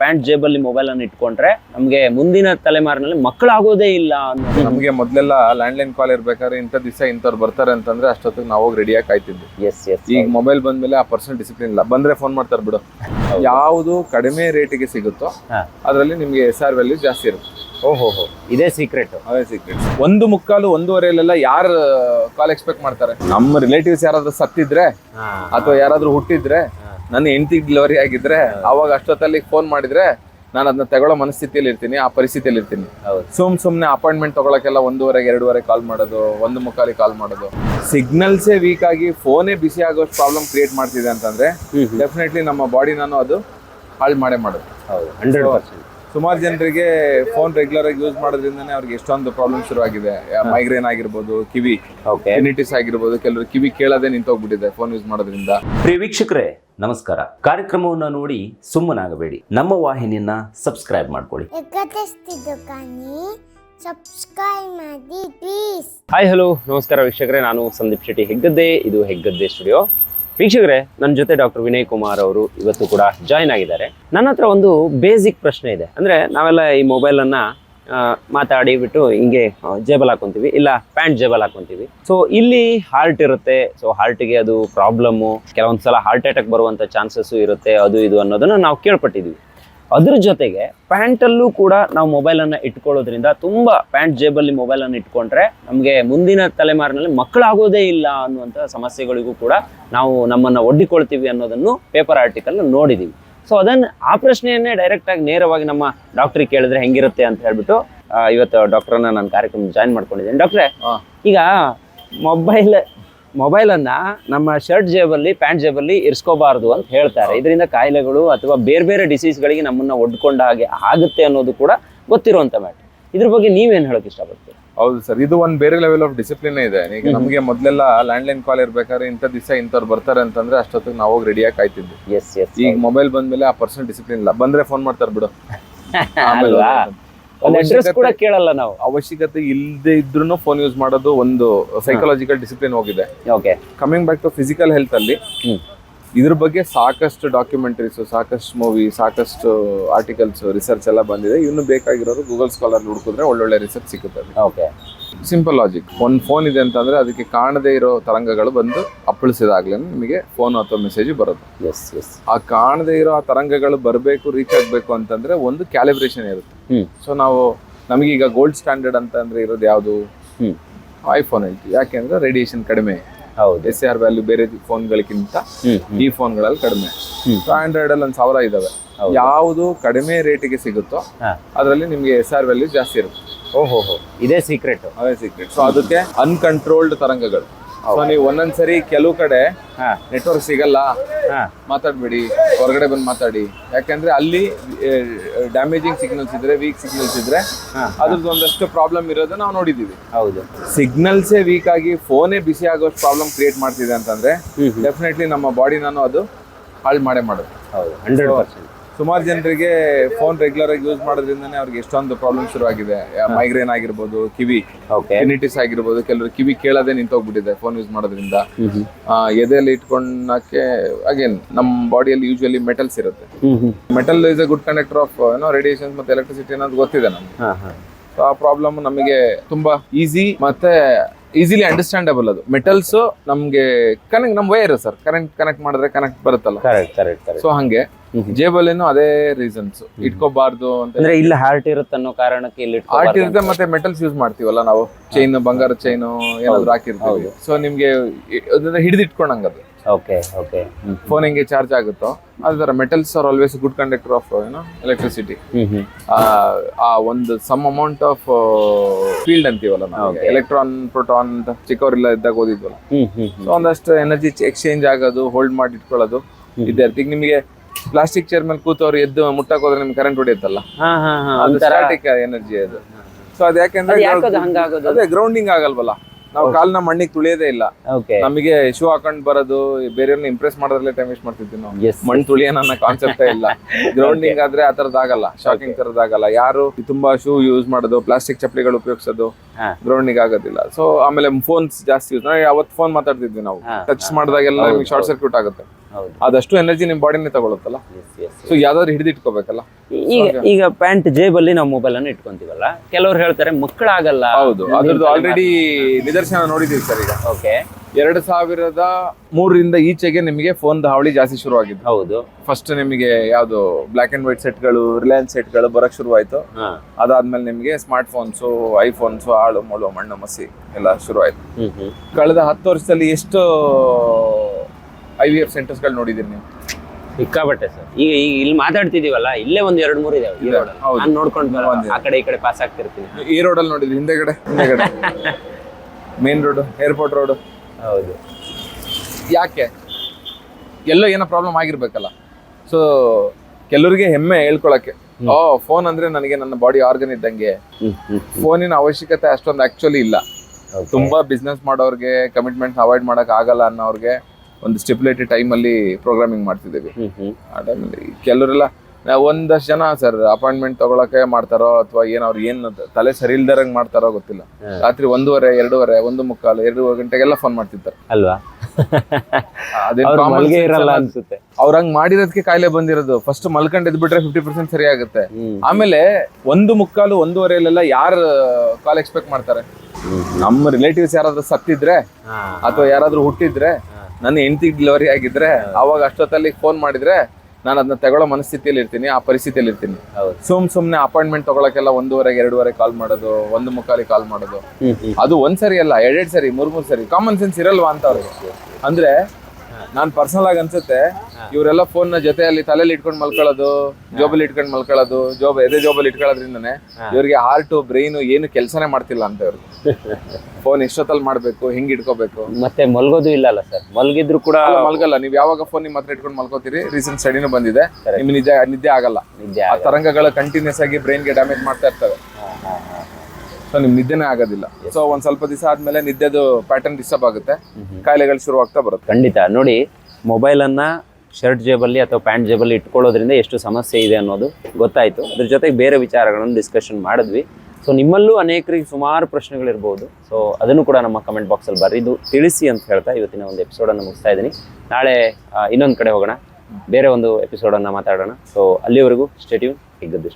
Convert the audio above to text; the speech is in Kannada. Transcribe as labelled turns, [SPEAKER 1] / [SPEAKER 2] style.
[SPEAKER 1] ಪ್ಯಾಂಟ್ ಜೇಬಲ್ಲಿ ಮೊಬೈಲ್ ಅನ್ನು ಇಟ್ಕೊಂಡ್ರೆ ನಮಗೆ ಮುಂದಿನ ತಲೆಮಾರಿನಲ್ಲಿ ಮಕ್ಕಳಾಗೋದೇ ಇಲ್ಲ ಅನ್ನೋ
[SPEAKER 2] ನಮಗೆ ಮೊದಲೆಲ್ಲ ಲ್ಯಾಂಡ್ಲೈನ್ ಕಾಲ್ ಇರ್ಬೇಕಾದ್ರೆ ಇಂಥ ದಿವಸ ಇಂಥವ್ರು ಬರ್ತಾರೆ ಅಂತಂದ್ರೆ ಅಷ್ಟೊತ್ತಿಗೆ ನಾವು ಹೋಗಿ ರೆಡಿಯಾಗಿ ಕಾಯ್ತಿದ್ವಿ.
[SPEAKER 1] ಎಸ್ ಎಸ್
[SPEAKER 2] ಈಗ ಮೊಬೈಲ್ ಬಂದ್ಮೇಲೆ ಆ ಪರ್ಸನ್ ಡಿಸಿಪ್ಲಿನ್ ಇಲ್ಲ. ಬಂದ್ರೆ ಫೋನ್ ಮಾಡ್ತಾರೆ ಬಿಡು. ಯಾವುದು ಕಡಿಮೆ ರೇಟಿಗೆ ಸಿಗುತ್ತೋ. ಅದರಲ್ಲಿ ನಿಮಗೆ ಎಸ್ ಆರ್ ವ್ಯಾಲ್ಯೂ ಜಾಸ್ತಿ ಇರುತ್ತೆ.
[SPEAKER 1] ಓಹೋ ಇದೇ ಸೀಕ್ರೆಟ್
[SPEAKER 2] ಅದೇ ಸೀಕ್ರೆಟ್ ಒಂದು ಮುಕ್ಕಾಲು ಒಂದೂವರೆಯಲ್ಲೆಲ್ಲ ಯಾರು ಕಾಲ್ ಎಕ್ಸ್ಪೆಕ್ಟ್ ಮಾಡ್ತಾರೆ? ನಮ್ಮ ರಿಲೇಟಿವ್ಸ್ ಯಾರಾದ್ರೂ ಸತ್ತಿದ್ರೆ ಅಥವಾ ಯಾರಾದ್ರೂ ಹುಟ್ಟಿದ್ರೆ ನನ್ನ ಹೆಂಡತಿ ಡೆಲಿವರಿ ಆಗಿದ್ರೆ ಅವಾಗ ಅಷ್ಟೊತ್ತಲ್ಲಿ ಫೋನ್ ಮಾಡಿದ್ರೆ ನಾನು ಅದನ್ನ ತಗೊಳ್ಳೋ ಮನಸ್ಥಿತಿಯಲ್ಲಿ ಇರ್ತೀನಿ ಆ ಪರಿಸ್ಥಿತಿಯಲ್ಲಿ ಇರ್ತೀನಿ.
[SPEAKER 1] ಹೌದು.
[SPEAKER 2] ಸುಮ್ ಸುಮ್ನೆ ಅಪಾಯಿಂಟ್ಮೆಂಟ್ ತಗೊಳಕ್ಕೆಲ್ಲ ಒಂದೂವರೆಗೆ ಎರಡೂವರೆ ಕಾಲ್ ಮಾಡೋದು ಒಂದು ಮುಕ್ಕಾಲಿ ಕಾಲ್ ಮಾಡೋದು. ಸಿಗ್ನಲ್ಸೇ ವೀಕ್ ಆಗಿ ಫೋನೇ ಬಿಸಿ ಆಗೋಷ್ಟು ಪ್ರಾಬ್ಲಮ್ ಕ್ರಿಯೇಟ್ ಮಾಡ್ತಿದೆ ಅಂತಂದ್ರೆ ಡೆಫಿನೆಟ್ಲಿ ನಮ್ಮ ಬಾಡಿ ನಾನು ಅದು ಹಾಳು ಮಾಡೇ ಮಾಡೋದು.
[SPEAKER 1] ಹೌದು ಹಂಡ್ರೆಡ್ ಪರ್ಸೆಂಟ್
[SPEAKER 2] ಸುಮಾರು ಜನರಿಗೆ ಫೋನ್ ರೆಗ್ಯುಲರ್ ಆಗಿ ಯೂಸ್ ಮಾಡೋದ್ರಿಂದನೇ ಅವ್ರಿಗೆ ಎಷ್ಟೊಂದು ಪ್ರಾಬ್ಲಮ್ ಶುರುವಾಗಿದೆ ಮೈಗ್ರೇನ್ ಆಗಿರ್ಬೋದು ಕಿವಿ ಎನಿಟಿಸ್ ಆಗಿರ್ಬೋದು ಕೆಲವರು ಕಿವಿ ಕೇಳೋದೇ ನಿಂತೋಗ್ಬಿಟ್ಟಿದೆ ಫೋನ್ ಯೂಸ್ ಮಾಡೋದ್ರಿಂದ.
[SPEAKER 3] ಪ್ರಿಯ ವೀಕ್ಷಕರೇ ನಮಸ್ಕಾರ. ಕಾರ್ಯಕ್ರಮವನ್ನು ನೋಡಿ ಸುಮ್ಮನಾಗಬೇಡಿ. ನಮ್ಮ ವಾಹಿನಿಯನ್ನ ಸಬ್ಸ್ಕ್ರೈಬ್ ಮಾಡ್ಕೊಳ್ಳಿ.
[SPEAKER 4] ಎಕತೆಸ್ತಿದ್ದು ಸಬ್ಸ್ಕ್ರೈಬ್ ಮಾಡಿ ಪ್ಲೀಸ್
[SPEAKER 1] ಹಾಯ್ ಹಲೋ ನಮಸ್ಕಾರ ವೀಕ್ಷಕರೇ ನಾನು ಸಂದೀಪ್ ಶೆಟ್ಟಿ ಹೆಗ್ಗದ್ದೆ. ಇದು ಹೆಗ್ಗದ್ದೆ ಸ್ಟುಡಿಯೋ ವೀಕ್ಷಕರೇ ನನ್ನ ಜೊತೆ ಡಾಕ್ಟರ್ ವಿನಯ್ ಕುಮಾರ್ ಅವರು ಇವತ್ತು ಕೂಡ ಜಾಯ್ನ್ ಆಗಿದ್ದಾರೆ. ನನ್ನ ಹತ್ರ ಒಂದು ಬೇಸಿಕ್ ಪ್ರಶ್ನೆ ಇದೆ. ಅಂದರೆ ನಾವೆಲ್ಲ ಈ ಮೊಬೈಲನ್ನು ಮಾತಾಡಿ ಬಿಟ್ಟು ಹಿಂಗೆ ಜೇಬಲ್ ಹಾಕೊಂತೀವಿ, ಇಲ್ಲ ಪ್ಯಾಂಟ್ ಜೇಬಲ್ ಹಾಕೊಂತೀವಿ. ಸೊ ಇಲ್ಲಿ ಹಾರ್ಟ್ ಇರುತ್ತೆ. ಸೊ ಹಾರ್ಟಿಗೆ ಅದು ಪ್ರಾಬ್ಲಮ್ಮು ಕೆಲವೊಂದು ಸಲ ಹಾರ್ಟ್ ಅಟ್ಯಾಕ್ ಬರುವಂಥ ಚಾನ್ಸಸ್ಸು ಇರುತ್ತೆ, ಅದು ಇದು ಅನ್ನೋದನ್ನು ನಾವು ಕೇಳ್ಪಟ್ಟಿದ್ದೀವಿ ಅದ್ರ ಜೊತೆಗೆ ಪ್ಯಾಂಟಲ್ಲೂ ಕೂಡ ನಾವು ಮೊಬೈಲನ್ನು ಇಟ್ಕೊಳ್ಳೋದ್ರಿಂದ ತುಂಬ ಪ್ಯಾಂಟ್ ಜೇಬಲ್ಲಿ ಮೊಬೈಲನ್ನು ಇಟ್ಕೊಂಡ್ರೆ ನಮಗೆ ಮುಂದಿನ ತಲೆಮಾರಿನಲ್ಲಿ ಮಕ್ಕಳಾಗೋದೇ ಇಲ್ಲ ಅನ್ನುವಂಥ ಸಮಸ್ಯೆಗಳಿಗೂ ಕೂಡ ನಾವು ನಮ್ಮನ್ನು ಒಡ್ಡಿಕೊಳ್ತೀವಿ ಅನ್ನೋದನ್ನು ಪೇಪರ್ ಆರ್ಟಿಕಲ್ ನೋಡಿದ್ದೀವಿ ಸೊ ಅದನ್ನ ಆ ಪ್ರಶ್ನೆಯನ್ನೇ ಡೈರೆಕ್ಟಾಗಿ ನೇರವಾಗಿ ನಮ್ಮ ಡಾಕ್ಟ್ರಿಗೆ ಕೇಳಿದ್ರೆ ಹೆಂಗಿರುತ್ತೆ ಅಂತ ಹೇಳ್ಬಿಟ್ಟು ಆ, ಇವತ್ತು ಡಾಕ್ಟರ್ನ ನಾನು ಕಾರ್ಯಕ್ರಮ ಜಾಯಿನ್ ಮಾಡ್ಕೊಂಡಿದ್ದೀನಿ. ಡಾಕ್ಟ್ರೆ ಈಗ ಮೊಬೈಲ್ ಮೊಬೈಲನ್ನ ನಮ್ಮ ಶರ್ಟ್ ಜೇಬಲ್ಲಿ ಪ್ಯಾಂಟ್ ಜೇಬಲ್ಲಿ ಇರಿಸ್ಕೋಬಾರ್ದು ಅಂತ ಹೇಳ್ತಾರೆ. ಇದರಿಂದ ಕಾಯಿಲೆಗಳು ಅಥವಾ ಬೇರೆ ಬೇರೆ ಡಿಸೀಸ್ಗಳಿಗೆ ನಮ್ಮನ್ನ ಒಡ್ಕೊಂಡ ಹಾಗೆ ಆಗುತ್ತೆ ಅನ್ನೋದು ಕೂಡ ಗೊತ್ತಿರುವಂಥ ಮ್ಯಾಟ್ರ್ ಇದ್ರ ಬಗ್ಗೆ ನೀವೇನು ಹೇಳೋಕೆ ಇಷ್ಟಪಡ್ತೀರಿ?
[SPEAKER 2] ಹೌದು ಸರ್ ಇದು ಒಂದು ಬೇರೆ ಲೆವೆಲ್ ಆಫ್ ಡಿಸಿಪ್ಲಿನ್ ಇದೆ. ಈಗ ನಮಗೆ ಮೊದಲೆಲ್ಲ ಲ್ಯಾಂಡ್ಲೈನ್ ಕಾಲ್ ಇರ್ಬೇಕಾದ್ರೆ ಇಂಥ ದಿವಸ ಇಂಥವ್ರು ಬರ್ತಾರೆ ಅಂತಂದ್ರೆ ಅಷ್ಟೊತ್ತಿಗೆ ನಾವು ಹೋಗಿ ರೆಡಿಯಾಗಿ ಕಾಯ್ತಿದ್ವಿ.
[SPEAKER 1] ಎಸ್ ಎಸ್
[SPEAKER 2] ಈಗ ಮೊಬೈಲ್ ಬಂದ್ಮೇಲೆ ಆ ಪರ್ಸನ್ ಡಿಸಿಪ್ಲಿನ್ ಇಲ್ಲ. ಬಂದ್ರೆ ಫೋನ್ ಮಾಡ್ತಾರೆ ಬಿಡು.
[SPEAKER 1] ಅಲ್ವಾ? ಕೂಡ
[SPEAKER 2] ಅವಶ್ಯಕತೆ-
[SPEAKER 1] ಕೇಳಲ್ಲ ನಾವು.
[SPEAKER 2] ಅವಶ್ಯಕತೆ ಇಲ್ಲದೆ ಇದ್ರೂ ಫೋನ್ ಯೂಸ್ ಮಾಡೋದು ಒಂದು ಸೈಕಾಲಜಿಕಲ್ ಡಿಸಿಪ್ಲಿನ್ ಹೋಗಿದೆ.
[SPEAKER 1] Okay
[SPEAKER 2] coming back to physical health ಅಲ್ಲಿ. ಇದ್ರ ಬಗ್ಗೆ ಸಾಕಷ್ಟು ಡಾಕ್ಯುಮೆಂಟ್ರೀಸು ಸಾಕಷ್ಟು ಮೂವಿ ಸಾಕಷ್ಟು ಆರ್ಟಿಕಲ್ಸ್ ರಿಸರ್ಚ್ ಎಲ್ಲ ಬಂದಿದೆ. ಇನ್ನು ಬೇಕಾಗಿರೋದು ಗೂಗಲ್ ಸ್ಕಾಲರ್ ಹುಡುಕಿದ್ರೆ ಒಳ್ಳೊಳ್ಳೆ ರಿಸರ್ಚ್ ಸಿಗುತ್ತೆ
[SPEAKER 1] ಓಕೆ
[SPEAKER 2] ಸಿಂಪಲ್ ಲಾಜಿಕ್ ಒಂದು ಫೋನ್ ಇದೆ ಅಂತಂದ್ರೆ ಅದಕ್ಕೆ ಕಾಣದೇ ಇರೋ ತರಂಗಗಳು ಬಂದು ಅಪ್ಪಳಿಸಿದಾಗಲೇ ನಿಮಗೆ ಫೋನ್ ಅಥವಾ ಮೆಸೇಜ್ ಬರೋದು
[SPEAKER 1] ಎಸ್ ಎಸ್
[SPEAKER 2] ಆ ಕಾಣದೇ ಇರೋ ಆ ತರಂಗಗಳು ಬರಬೇಕು ರೀಚ್ ಆಗಬೇಕು ಅಂತಂದ್ರೆ ಒಂದು ಕ್ಯಾಲಿಬ್ರೇಷನ್ ಇರುತ್ತೆ. ಸೊ ನಾವು ನಮಗೀಗ ಗೋಲ್ಡ್ ಸ್ಟ್ಯಾಂಡರ್ಡ್ ಅಂತ ಅಂದ್ರೆ ಇರೋದು ಯಾವುದು. ಐಫೋನ್ ಐತಿ ಯಾಕೆಂದ್ರೆ ರೇಡಿಯೇಷನ್ ಕಡಿಮೆ.
[SPEAKER 1] ಹೌದು.
[SPEAKER 2] ಎಸ್ ಆರ್ ವ್ಯಾಲ್ಯೂ ಬೇರೆ ಫೋನ್ಗಳಿಗಿಂತ ಈ ಫೋನ್ಗಳಲ್ಲಿ ಕಡಿಮೆ. ಆಂಡ್ರಾಯ್ಡ್ ಅಲ್ಲಿ ಒಂದು ಸಾವಿರ ಇದಾವೆ. ಯಾವುದು ಕಡಿಮೆ ರೇಟಿಗೆ ಸಿಗುತ್ತೋ. ಅದರಲ್ಲಿ ನಿಮಗೆ ಎಸ್ ಆರ್ ವ್ಯಾಲ್ಯೂ ಜಾಸ್ತಿ ಇರುತ್ತೆ.
[SPEAKER 1] ಓಹೋ ಇದೇ ಸೀಕ್ರೆಟ್
[SPEAKER 2] ಅದೇ ಸೀಕ್ರೆಟ್ ಸೊ ಅದಕ್ಕೆ ಅನ್ಕಂಟ್ರೋಲ್ಡ್ ತರಂಗಗಳು. ಸೊ ನೀವು ಒಂದೊಂದ್ಸರಿ ಕೆಲವು ಕಡೆ
[SPEAKER 1] ಹಾ.
[SPEAKER 2] ನೆಟ್ವರ್ಕ್ ಸಿಗಲ್ಲ
[SPEAKER 1] ಹಾ.
[SPEAKER 2] ಮಾತಾಡ್ಬೇಡಿ ಹೊರಗಡೆ ಬಂದು ಮಾತಾಡಿ. ಯಾಕಂದ್ರೆ ಅಲ್ಲಿ ಡ್ಯಾಮೇಜಿಂಗ್ ಸಿಗ್ನಲ್ಸ್ ಇದ್ರೆ ವೀಕ್ ಸಿಗ್ನಲ್ಸ್ ಇದ್ರೆ. ಅದ್ರದ್ದು ಒಂದಷ್ಟು ಪ್ರಾಬ್ಲಮ್ ಇರೋದು ನಾವು ನೋಡಿದೀವಿ.
[SPEAKER 1] ಹೌದು.
[SPEAKER 2] ಸಿಗ್ನಲ್ಸೇ ವೀಕ್ ಆಗಿ ಫೋನೇ ಬಿಸಿ ಆಗೋಷ್ಟು ಪ್ರಾಬ್ಲಮ್ ಕ್ರಿಯೇಟ್ ಮಾಡ್ತಿದೆ ಅಂತಂದ್ರೆ. ಡೆಫಿನೆಟ್ಲಿ ನಮ್ಮ ಬಾಡಿ ನಾನು ಅದು ಹಾಳು ಮಾಡೇ ಮಾಡೋದು
[SPEAKER 1] ಹೌದು ಹಂಡ್ರೆಡ್ ಪರ್ಸೆಂಟ್
[SPEAKER 2] ಸುಮಾರು ಜನರಿಗೆ ಫೋನ್ ರೆಗ್ಯುಲರ್ ಆಗಿ ಯೂಸ್ ಮಾಡೋದ್ರಿಂದನೇ ಅವ್ರಿಗೆ ಎಷ್ಟೊಂದು ಪ್ರಾಬ್ಲಮ್ ಶುರುವಾಗಿದೆ. ಮೈಗ್ರೇನ್ ಆಗಿರ್ಬೋದು ಕಿವಿ
[SPEAKER 1] ಓಕೆ
[SPEAKER 2] ಎನಿಟಿಸ್ ಆಗಿರ್ಬೋದು ಕೆಲವರು ಕಿವಿ ಕೇಳದೆ ನಿಂತೋಗ್ಬಿಟ್ಟಿದೆ ಫೋನ್ ಯೂಸ್ ಮಾಡೋದ್ರಿಂದ. ಎದೆಯಲ್ಲಿ ಇಟ್ಕೊಂಡಕ್ಕೆ ಅಗೇನ್ ನಮ್ಮ ಬಾಡಿಯಲ್ಲಿ ಯೂಶುವಲಿ ಮೆಟಲ್ಸ್ ಇರುತ್ತೆ. Metal is a good conductor of ಏನೋ ರೇಡಿಯೇಷನ್ ಮತ್ತೆ ಎಲೆಕ್ಟ್ರಿಸಿಟಿ ಅನ್ನೋದು ಗೊತ್ತಿದೆ ನಮ್ಗೆ. ಸೊ ಆ ಪ್ರಾಬ್ಲಮ್ ನಮಗೆ ತುಂಬಾ ಈಸಿ ಮತ್ತೆ ಈಸಿಲಿ ಅಂಡರ್ಸ್ಟ್ಯಾಂಡಬಲ್ ಅದು. ಮೆಟಲ್ಸ್ ನಮ್ಗೆ ಕನೆಕ್ಟ್ ನಮ್ ವೈರ್ ಸರ್ ಕರೆಂಟ್ ಕನೆಕ್ಟ್ ಮಾಡಿದ್ರೆ ಕನೆಕ್ಟ್ ಬರುತ್ತಲ್ಲ. ಸೊ ಹಂಗೆ. ಜೇಬಲ್ಲೇನು ಅದೇ ರೀಸನ್ಸ್ ಇಟ್ಕೋಬಾರ್ದು ಅಂತ
[SPEAKER 1] ಅಂದ್ರೆ ಇಲ್ಲಿ ಹಾರ್ಟ್ ಇರುತ್ತೆ ಅನ್ನೋ ಕಾರಣಕ್ಕೆ ಇಲ್ಲಿ
[SPEAKER 2] ಹಾರ್ಟ್ ಇರುತ್ತೆ ಮತ್ತೆ ಮೆಟಲ್ಸ್ ಯೂಸ್ ಮಾಡ್ತೀವಲ್ಲ ನಾವು? ಚೈನ್ ಬಂಗಾರ ಚೈನ್ ಏನಾದ್ರು ಹಾಕಿರ್ತೀವಿ. ಸೊ ನಿಮ್ಗೆ ಅದನ್ನ ಹಿಡಿದಿಟ್ಕೊಂಡಂಗ ಅದು.
[SPEAKER 1] ಓಕೆ ಓಕೆ
[SPEAKER 2] ಫೋನ್ ಹೆಂಗೆ ಚಾರ್ಜ್ ಆಗುತ್ತೋ ಅದರ ತರ metals are always good conductor of ಏನೋ ಎಲೆಕ್ಟ್ರಿಸಿಟಿ ಆ ಒಂದು ಸಮ್ ಅಮೌಂಟ್ ಆಫ್ ಫೀಲ್ಡ್ ಅಂತೀವಲ್ಲ ನಾವು ಎಲೆಕ್ಟ್ರಾನ್ ಪ್ರೋಟಾನ್ ಅಂತ ಚಿಕ್ಕವರೆಲ್ಲ ಇದ್ದಾಗ ಓದಿದ್ವಲ್ಲ. ಸೊ ಒಂದಷ್ಟು ಎನರ್ಜಿ ಎಕ್ಸ್ಚೇಂಜ್ ಆಗೋದು ಹೋಲ್ಡ್ ಮಾಡಿ ಇಟ್ಕೊಳ್ಳೋದು ಇದೇ ಈಗ ನಿಮಗೆ ಪ್ಲಾಸ್ಟಿಕ್ ಚೇರ್ ಮೇಲೆ ಕೂತವ್ರು ಎದ್ದು ಮುಟ್ಟಕ್ ಹೋದ್ರೆ ನಿಮ್ಗೆ ಕರೆಂಟ್ ಹೊಡೆಯುತ್ತಲ್ಲ? ಅದು ಸ್ಟಾಟಿಕ್ ಎನರ್ಜಿ ಅದು. ಸೊ ಅದ್ ಯಾಕೆಂದ್ರೆ
[SPEAKER 1] ಅದು
[SPEAKER 2] ಗ್ರೌಂಡಿಂಗ್ ಆಗಲ್ವಲ್ಲ? ನಾವು ಕಾಲ್ನ ಮಣ್ಣಿಗೆ ತುಳಿಯೋದೇ ಇಲ್ಲ. ನಮಗೆ ಶೂ ಹಾಕೊಂಡ್ ಬರೋದು ಬೇರೆಯವ್ರನ್ನ ಇಂಪ್ರೆಸ್ ಮಾಡೋದ್ರಲ್ಲೇ ಟೈಮ್ ವೇಸ್ಟ್ ಮಾಡ್ತಿದ್ವಿ ನಾವು. ಮಣ್ಣು ತುಳಿಯೋಣ ಅನ್ನೋ ಕಾನ್ಸೆಪ್ಟೇ ಇಲ್ಲ. ಗ್ರೌಂಡಿಂಗ್ ಆದ್ರೆ ಆ ತರದಾಗಲ್ಲ ಶಾಕಿಂಗ್ ತರದಾಗಲ್ಲ ಯಾರು ತುಂಬಾ ಶೂ ಯೂಸ್ ಮಾಡೋದು ಪ್ಲಾಸ್ಟಿಕ್ ಚಪ್ಪಲಿಗಳು ಉಪಯೋಗಿಸೋದು ಗ್ರೌಂಡಿಂಗ್ ಆಗೋದಿಲ್ಲ. ಸೊ ಆಮೇಲೆ ಫೋನ್ಸ್ ಜಾಸ್ತಿ ಯೂಸ್ ಅವತ್ತು ಫೋನ್ ಮಾತಾಡ್ತಿದ್ವಿ ನಾವು. ಟಚ್ ಮಾಡಿದಾಗೆಲ್ಲ ಶಾರ್ಟ್ ಸರ್ಕ್ಯೂಟ್ ಆಗುತ್ತೆ. ಅದಷ್ಟು ಎನರ್ಜಿ ನಿಮ್ ಬಾಡಿನೇ ತಗೊಳುತ್ತಲ್ಲ. ಸೊ ಯಾವ್ದಾದ್ರು ಹಿಡಿದಿಟ್ಕೋಬೇಕಲ್ಲ?
[SPEAKER 1] ಈಗ ಈಗ ಪ್ಯಾಂಟ್ ಜೇಬಲ್ಲಿ ನಾವು ಮೊಬೈಲ್ ಅನ್ನು ಇಟ್ಕೊಂತೀವಲ್ಲ? ಕೆಲವ್ರು ಹೇಳ್ತಾರೆ ಮಕ್ಕಳಾಗಲ್ಲ.
[SPEAKER 2] ಹೌದು ಅದ್ರದ್ದು ಆಲ್ರೆಡಿ ನಿದರ್ಶನ ನೋಡಿದೀವಿ ಸರ್ ಈಗ.
[SPEAKER 1] ಓಕೆ
[SPEAKER 2] ಎರಡು ಸಾವಿರದ ಮೂರರಿಂದ ಈಚೆಗೆ ನಿಮಗೆ ಫೋನ್ ಹಾವಳಿ ಜಾಸ್ತಿ ಶುರುವಾಗಿದ್ದು.
[SPEAKER 1] ಹೌದು.
[SPEAKER 2] ಫಸ್ಟ್ ನಿಮಗೆ ಯಾವುದು ಬ್ಲಾಕ್ ಅಂಡ್ ವೈಟ್ ಸೆಟ್ಗಳು ರಿಲಯನ್ಸ್ ಸೆಟ್ಗಳು ಬರಕ್ ಶುರುವಾಯ್ತು.
[SPEAKER 1] ಆಯ್ತು
[SPEAKER 2] ಅದಾದ್ಮೇಲೆ ನಿಮಗೆ ಸ್ಮಾರ್ಟ್ ಫೋನ್ಸು ಐಫೋನ್ಸು ಹಾಳು ಮೊಳು ಮಣ್ಣು ಮಸಿ ಎಲ್ಲ
[SPEAKER 1] ಶುರು ಆಯ್ತು
[SPEAKER 2] ಕಳೆದ ಹತ್ತು ವರ್ಷದಲ್ಲಿ ಎಷ್ಟು ಐ ವಿ ಎಫ್ ಸೆಂಟರ್ಸ್ಗಳು ನೋಡಿದಿರಿ ನೀವು?
[SPEAKER 1] ಸಿಕ್ಕಾಬಟ್ಟೆ ಸರ್. ಈಗ ಈಗ ಇಲ್ಲಿ ಮಾತಾಡ್ತಿದೀವಲ್ಲ ಇಲ್ಲೇ ಒಂದ್ ಎರಡ್ ಮೂರು ಇದಾವೆ ಈ ರೋಡ್
[SPEAKER 2] ಹೌದು.
[SPEAKER 1] ನಾನು ನೋಡ್ಕೊಂಡು ಆ ಕಡೆ ಈ ಕಡೆ ಪಾಸ್ ಆಗ್ತಿರ್ತೀನಿ.
[SPEAKER 2] ಈ ರೋಡಲ್ಲಿ ನೋಡಿದ್ರಿ ಹಿಂದೆಗಡೆ ಹಿಂದೆಗಡೆ. ಮೇನ್ ರೋಡ್ ಏರ್ಪೋರ್ಟ್ ರೋಡ್
[SPEAKER 1] ಹೌದು.
[SPEAKER 2] ಯಾಕೆ? ಎಲ್ಲೋ ಏನೋ ಪ್ರಾಬ್ಲಮ್ ಆಗಿರ್ಬೇಕಲ್ಲ. ಸೊ ಕೆಲವರಿಗೆ ಹೆಮ್ಮೆ ಹೇಳ್ಕೊಳಕ್ಕೆ. ಓ ಫೋನ್ ಅಂದ್ರೆ ನನಗೆ ನನ್ನ ಬಾಡಿ ಆರ್ಗನ್ ಇದ್ದಂಗೆ.
[SPEAKER 1] ಹ್ಮ್ ಹ್ಮ್
[SPEAKER 2] ಫೋನಿನ ಅವಶ್ಯಕತೆ ಅಷ್ಟೊಂದು ಆಕ್ಚುಲಿ ಇಲ್ಲ. ತುಂಬಾ ಬಿಸ್ನೆಸ್ ಮಾಡೋರ್ಗೆ ಕಮಿಟ್ಮೆಂಟ್ ಅವಾಯ್ಡ್ ಮಾಡಕ್ ಆಗಲ್ಲ ಅನ್ನೋರ್ಗೆ. ಒಂದು ಸ್ಟಿಪ್ಯುಲೇಟೆಡ್ ಟೈಮಲ್ಲಿ ಪ್ರೋಗ್ರಾಮಿಂಗ್ ಮಾಡ್ತಿದ್ದೀವಿ. ಆ ಟೈಮಲ್ಲಿ ಕೆಲವರೆಲ್ಲ ಒಂದಷ್ಟು ಜನ ಸರ್ ಅಪಾಯಿಂಟ್ಮೆಂಟ್ ತಗೊಳಕ್ಕೆ ಮಾಡ್ತಾರೋ ಅಥವಾ ಏನು ಅವ್ರು ಏನು ತಲೆ ಸರಿ ಇಲ್ದಾರಂಗ್ ಮಾಡ್ತಾರೋ ಗೊತ್ತಿಲ್ಲ. ರಾತ್ರಿ ಒಂದೂವರೆ ಎರಡೂವರೆ ಒಂದು ಮುಕ್ಕಾಲು ಎರಡು ಗಂಟೆಗೆಲ್ಲ ಫೋನ್ ಮಾಡ್ತಿರ್ತಾರೆ.
[SPEAKER 1] ಅಲ್ವಾ? ಇರಲ್ಲ ಅನ್ಸುತ್ತೆ.
[SPEAKER 2] ಅವ್ರ ಹಂಗ್ ಮಾಡಿರೋದಕ್ಕೆ ಕಾಯಿಲೆ ಬಂದಿರೋದು. ಫಸ್ಟ್ ಮಲ್ಕೊಂಡ್ ಎದ್ಬಿಟ್ರೆ ಫಿಫ್ಟಿ ಪರ್ಸೆಂಟ್ ಸರಿ ಆಗುತ್ತೆ. ಆಮೇಲೆ ಒಂದು ಮುಕ್ಕಾಲು ಒಂದೂವರೆಲೆಲ್ಲ ಯಾರು ಕಾಲ್ ಎಕ್ಸ್ಪೆಕ್ಟ್ ಮಾಡ್ತಾರೆ? ನಮ್ಮ ರಿಲೇಟಿವ್ಸ್ ಯಾರಾದ್ರೂ ಸತ್ತಿದ್ರೆ ಅಥವಾ ಯಾರಾದ್ರೂ ಹುಟ್ಟಿದ್ರೆ ನನ್ನ ಹೆಂಡತಿ ಡೆಲಿವರಿ ಆಗಿದ್ರೆ ಅವಾಗ ಅಷ್ಟೊತ್ತಲ್ಲಿ ಫೋನ್ ಮಾಡಿದ್ರೆ ನಾನು ಅದನ್ನ ತಗೊಳ್ಳೋ ಮನಸ್ಥಿತಿಯಲ್ಲಿ ಇರ್ತೀನಿ ಆ ಪರಿಸ್ಥಿತಿಯಲ್ಲಿ ಇರ್ತೀನಿ. ಸುಮ್ ಸುಮ್ನೆ ಅಪಾಯಿಂಟ್ಮೆಂಟ್ ತಗೊಳಕ್ಕೆಲ್ಲ ಒಂದೂವರೆಗೆ ಎರಡೂವರೆ ಕಾಲ್ ಮಾಡೋದು ಒಂದು ಮುಕ್ಕಾಲಿಗೆ ಕಾಲ್ ಮಾಡೋದು. ಅದು ಒಂದ್ಸರಿ ಅಲ್ಲ ಎರಡೆರಡು ಸರಿ ಮೂರ್ ಮೂರ್ ಸರಿ ಕಾಮನ್ ಸೆನ್ಸ್ ಇರಲ್ವಾ ಅಂತ ಅವ್ರಿಗೆ ಅಂದ್ರೆ ನಾನ್ ಪರ್ಸನಲ್ ಆಗಿ ಅನ್ಸುತ್ತೆ ಇವರೆಲ್ಲ ಫೋನ್ನ ಜೊತೆಯಲ್ಲಿ ತಲೆಯಲ್ಲಿ ಇಟ್ಕೊಂಡು ಮಲ್ಕೊಳ್ಳೋದು ಜೋಬಲ್ಲಿ ಇಟ್ಕೊಂಡು ಮಲ್ಕೊಳ್ಳೋದು ಜೋಬ್ ಎದೆ ಜೋಬಲ್ಲಿ ಇಟ್ಕೊಳ್ಳೋದ್ರಿಂದನೇ ಇವ್ರಿಗೆ ಹಾರ್ಟ್ ಬ್ರೈನ್ ಏನು ಕೆಲಸನೇ ಮಾಡ್ತಿಲ್ಲ ಅಂತ ಇವ್ರಿಗೆ ಫೋನ್ ಎಷ್ಟೊತ್ತಲ್ಲಿ ಮಾಡ್ಬೇಕು ಹೆಂಗ್ ಇಟ್ಕೋಬೇಕು?
[SPEAKER 1] ಮತ್ತೆ ಮಲ್ಗೋದು ಇಲ್ಲ ಅಲ್ಲ ಸರ್? ಮಲ್ಗಿದ್ರು ಕೂಡ
[SPEAKER 2] ಮಲ್ಗಲ್ಲ. ನೀವು ಯಾವಾಗ ಫೋನ್ ನಿಮ್ಮ ಹತ್ರ ಇಟ್ಕೊಂಡು ಮಲ್ಕೋತೀರಿ? ರೀಸೆಂಟ್ ಸ್ಟಡಿನೂ ಬಂದಿದೆ. ನಿಮ್ ನಿಜ ನಿದ್ದೆ ಆಗಲ್ಲ. ಆ ತರಂಗಗಳು ಕಂಟಿನ್ಯೂಸ್ ಆಗಿ ಬ್ರೈನ್ಗೆ ಡ್ಯಾಮೇಜ್ ಮಾಡ್ತಾ ಇರ್ತವೆ. ಸೊ ನಿಮ್ ನಿದ್ದೆನೇ ಆಗೋದಿಲ್ಲ. ಸೊ ಒಂದ್ ಸ್ವಲ್ಪ ದಿವಸ ಆದ್ಮೇಲೆ ನಿದ್ದೆದು ಪ್ಯಾಟರ್ನ್ ಡಿಸ್ಟರ್ಬ್ ಆಗುತ್ತೆ. ಕಾಯಿಲೆಗಳು ಶುರು ಆಗ್ತಾ ಬರುತ್ತೆ.
[SPEAKER 1] ಖಂಡಿತ. ನೋಡಿ ಮೊಬೈಲನ್ನು ಶರ್ಟ್ ಜೇಬಲ್ಲಿ ಅಥವಾ ಪ್ಯಾಂಟ್ ಜೇಬಲ್ಲಿ ಇಟ್ಕೊಳ್ಳೋದ್ರಿಂದ ಎಷ್ಟು ಸಮಸ್ಯೆ ಇದೆ ಅನ್ನೋದು ಗೊತ್ತಾಯಿತು. ಅದ್ರ ಜೊತೆಗೆ ಬೇರೆ ವಿಚಾರಗಳನ್ನು ಡಿಸ್ಕಷನ್ ಮಾಡಿದ್ವಿ. ಸೊ ನಿಮ್ಮಲ್ಲೂ ಅನೇಕರಿಗೆ ಸುಮಾರು ಪ್ರಶ್ನೆಗಳಿರ್ಬೋದು. ಸೊ ಅದನ್ನು ಕೂಡ ನಮ್ಮ ಕಮೆಂಟ್ ಬಾಕ್ಸಲ್ಲಿ ಬರೀದು ತಿಳಿಸಿ ಅಂತ ಹೇಳ್ತಾ ಇವತ್ತಿನ ಒಂದು ಎಪಿಸೋಡನ್ನು ಮುಗಿಸ್ತಾ ಇದ್ದೀನಿ. ನಾಳೆ ಇನ್ನೊಂದು ಕಡೆ ಹೋಗೋಣ. ಬೇರೆ ಒಂದು ಎಪಿಸೋಡನ್ನು ಮಾತಾಡೋಣ. ಸೊ ಅಲ್ಲಿವರೆಗೂ ಸ್ಟೇಟ್ಯೂನ್ ಹಿಗ್ಗದ್ದು